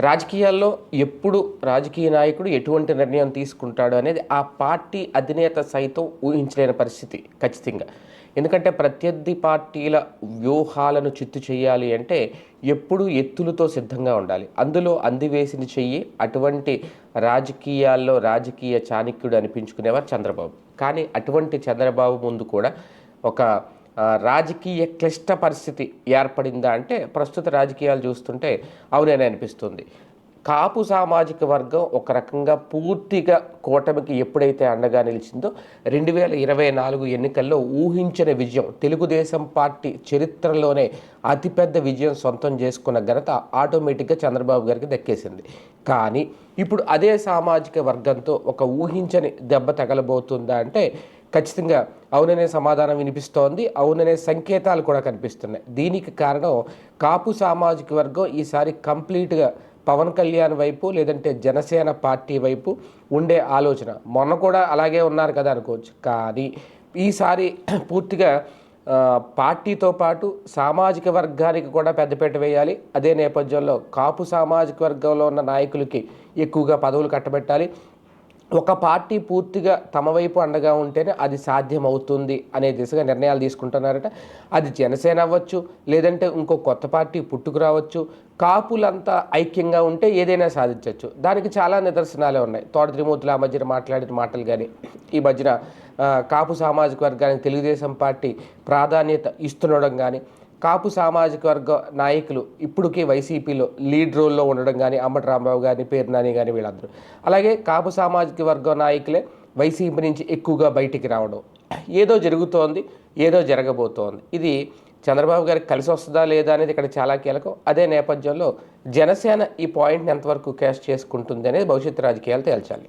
రాజకీయాల్లో ఎప్పుడు రాజకీయ నాయకుడు ఎటువంటి నిర్ణయం తీసుకుంటాడు అనేది ఆ పార్టీ అధినేత సైతం ఊహించలేని పరిస్థితి ఖచ్చితంగా. ఎందుకంటే ప్రత్యర్థి పార్టీల వ్యూహాలను చిత్తు చేయాలి అంటే ఎప్పుడు ఎత్తులతో సిద్ధంగా ఉండాలి. అందులో అందివేసిన చెయ్యి అటువంటి రాజకీయాల్లో రాజకీయ చాణక్యుడు అనిపించుకునేవారు చంద్రబాబు. కానీ అటువంటి చంద్రబాబు ముందు కూడా ఒక రాజకీయ క్లిష్ట పరిస్థితి ఏర్పడిందా అంటే ప్రస్తుత రాజకీయాలు చూస్తుంటే అవునని అనిపిస్తుంది. కాపు సామాజిక వర్గం ఒక రకంగా పూర్తిగా కూటమికి ఎప్పుడైతే అండగా నిలిచిందో రెండు వేల ఇరవై నాలుగు ఎన్నికల్లో ఊహించిన విజయం తెలుగుదేశం పార్టీ చరిత్రలోనే అతిపెద్ద విజయం సొంతం చేసుకున్న ఘనత ఆటోమేటిక్గా చంద్రబాబు గారికి దక్కేసింది. కానీ ఇప్పుడు అదే సామాజిక వర్గంతో ఒక ఊహించని దెబ్బ తగలబోతుందా అంటే ఖచ్చితంగా అవుననే సమాధానం వినిపిస్తోంది అవుననే సంకేతాలు కూడా కనిపిస్తున్నాయి. దీనికి కారణం కాపు సామాజిక వర్గం ఈసారి కంప్లీట్గా పవన్ కళ్యాణ్ వైపు లేదంటే జనసేన పార్టీ వైపు ఉండే ఆలోచన. మొన్న కూడా అలాగే ఉన్నారు కదా అనుకోవచ్చు. కానీ ఈసారి పూర్తిగా పార్టీతో పాటు సామాజిక వర్గానికి కూడా పెద్దపీట వేయాలి. అదే నేపథ్యంలో కాపు సామాజిక వర్గంలో ఉన్న నాయకులకి ఎక్కువగా పదవులు కట్టబెట్టాలి. ఒక పార్టీ పూర్తిగా తమ వైపు అండగా ఉంటేనే అది సాధ్యమవుతుంది అనే దిశగా నిర్ణయాలు తీసుకుంటున్నారట. అది జనసేన అవ్వచ్చు లేదంటే ఇంకో కొత్త పార్టీ పుట్టుకురావచ్చు కాపులంతా ఐక్యంగా ఉంటే ఏదైనా సాధించవచ్చు దానికి చాలా నిదర్శనాలే ఉన్నాయి. తోట త్రిమూర్తులు ఆ మధ్యన మాట్లాడిన మాటలు కానీ ఈ మధ్యన కాపు సామాజిక వర్గానికి తెలుగుదేశం పార్టీ ప్రాధాన్యత ఇస్తుండడం కానీ కాపు సామాజిక వర్గ నాయకులు ఇప్పటికీ వైసీపీలో లీడ్ రోల్లో ఉండడం కానీ అమ్మటి రాంబాబు పేరు పేర్నాని కానీ వీళ్ళందరూ. అలాగే కాపు సామాజిక వర్గ నాయకులే వైసీపీ నుంచి ఎక్కువగా బయటికి రావడం. ఏదో జరుగుతోంది ఏదో జరగబోతోంది. ఇది చంద్రబాబు గారికి కలిసి వస్తుందా లేదా అనేది ఇక్కడ చాలా కీలకం. అదే నేపథ్యంలో జనసేన ఈ పాయింట్ని ఎంతవరకు క్యాష్ చేసుకుంటుంది అనేది భవిష్యత్తు రాజకీయాలు తేల్చాలి.